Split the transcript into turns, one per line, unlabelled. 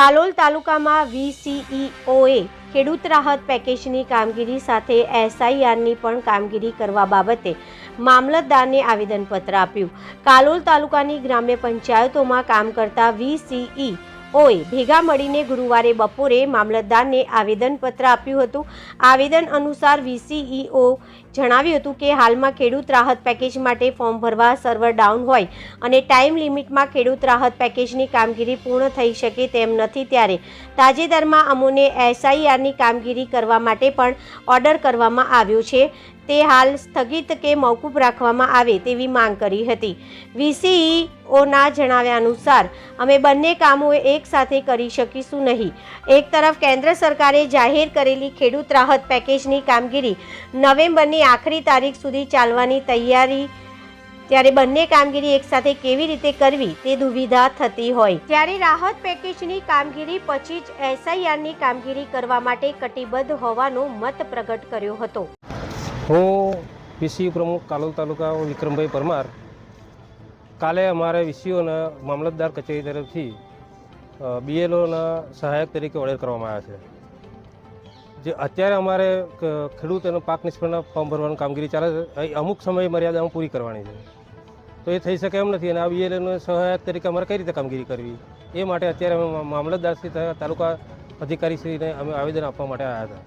કાલોલ તાલુકામાં વીસીઈઓએ ખેડૂત રાહત પેકેજની કામગીરી સાથે એસઆઈઆરની પણ કામગીરી કરવા બાબતે મામલતદારને આવેદનપત્ર આપ્યું. કાલોલ તાલુકાની ગ્રામ્ય પંચાયતોમાં કામ કરતા વીસીઈ ઓએ ભેગા મળીને ગુરુવારે બપોરે મામલતદારને આવેદનપત્ર આપ્યું હતું. આવેદન અનુસાર વીસીઈઓ જણાવ્યું હતું કે હાલમાં ખેડૂત રાહત પેકેજ માટે ફોર્મ ભરવા સર્વર ડાઉન હોય અને ટાઈમ લિમિટમાં ખેડૂત રાહત પેકેજની કામગીરી પૂર્ણ થઈ શકે તેમ નથી ત્યારે. તાજેતરમાં અમોને એસઆઈઆરની કામગીરી કરવા માટે પણ ઓર્ડર કરવામાં આવ્યો છે. તે હાલ સ્થગિત કે મોકૂફ રાખવામાં આવે તેવી માંગ કરી હતી. વીસીઈઓના જણાવ્યા અનુસાર, અમે બંને કામો એક સાથે કરી શકીશું નહીં. એક તરફ કેન્દ્ર સરકારે જાહેર કરેલી ખેડૂત રાહત પેકેજની કામગીરી નવેમ્બરની આખરી તારીખ સુધી ચાલવાની તૈયારી, ત્યારે બંને કામગીરી એકસાથે કેવી રીતે કરવી તે દુવિધા થતી હોય. ત્યારે રાહત પેકેજની કામગીરી પછી જ એસઆઈઆરની કામગીરી કરવા માટે કટિબદ્ધ હોવાનો મત પ્રગટ કર્યો હતો.
હું વીસી પ્રમુખ કાલોલ તાલુકા વિક્રમભાઈ પરમાર. કાલે અમારે વીસીઓના મામલતદાર કચેરી તરફથી બીએલઓના સહાયક તરીકે ઓર્ડર કરવામાં આવ્યા છે. જે અત્યારે અમારે ખેડૂતોનું પાક નિષ્ફળના ફોર્મ ભરવાની કામગીરી ચાલે છે. અહીં અમુક સમય મર્યાદામાં પૂરી કરવાની છે. તો એ થઈ શકે એમ નથી અને આ બીએલઓને સહાયક તરીકે અમારે કઈ રીતે કામગીરી કરવી? એ માટે અત્યારે અમે મામલતદારશ્રી તાલુકા અધિકારીશ્રીને અમે આવેદન આપવા માટે આવ્યા હતા.